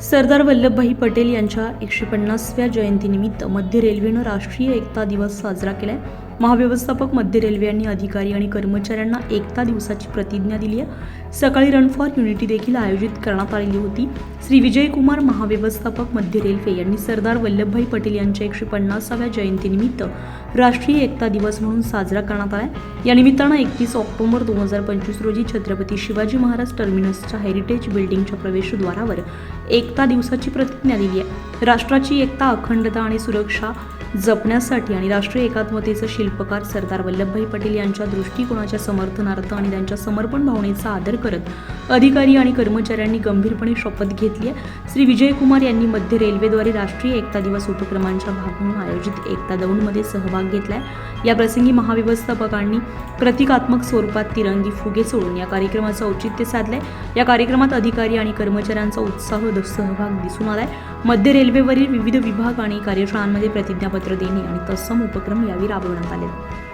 सरदार वल्लभभाई पटेल यांच्या एकशे पन्नासव्या जयंतीनिमित्त मध्य रेल्वेनं राष्ट्रीय एकता दिवस साजरा केलाय. महाव्यवस्थापक मध्य रेल्वे यांनी अधिकारी आणि कर्मचाऱ्यांना एकता दिवसाची प्रतिज्ञा दिली आहे. सकाळी रन फॉर युनिटी देखील आयोजित करण्यात आलेली होती. श्री विजयकुमार महाव्यवस्थापक मध्य रेल्वे यांनी सरदार वल्लभभाई पटेल यांच्या एकशे पन्नासाव्या जयंतीनिमित्त राष्ट्रीय एकता दिवस म्हणून साजरा करण्यात आला या निमित्तानं एकतीस ऑक्टोबर दोन हजार पंचवीस रोजी छत्रपती शिवाजी महाराज टर्मिनसच्या हेरिटेज बिल्डिंगच्या प्रवेशद्वारावर एकता दिवसाची प्रतिज्ञा दिली आहे. राष्ट्राची एकता अखंडता आणि सुरक्षा जपण्यासाठी आणि राष्ट्रीय एकात्मतेचं शिल्पकार सरदार वल्लभभाई पटेल यांच्या दृष्टिकोनाच्या समर्थनार्थ आणि त्यांच्या समर्पण भावनेचा आदर करत अधिकारी आणि कर्मचाऱ्यांनी गंभीरपणे शपथ घेतली आहे. श्री विजयकुमार यांनी मध्य रेल्वेद्वारे राष्ट्रीय एकता दिवस उपक्रमांच्या भाग म्हणून आयोजित एकता दौंडमध्ये सहभाग घेतला आहे. प्रसंगी महाव्यवस्थापकांनी प्रतिकात्मक स्वरूपात तिरंगी फुगे सोडून या कार्यक्रमाचं औचित्य साधलंय. या कार्यक्रमात अधिकारी आणि कर्मचाऱ्यांचा उत्साह द- सहभाग दिसून आलाय. मध्य रेल्वेवरील विविध विभाग आणि कार्यशाळांमध्ये प्रतिज्ञापत्र देणे आणि तत्सम उपक्रम यावेळी राबवण्यात आले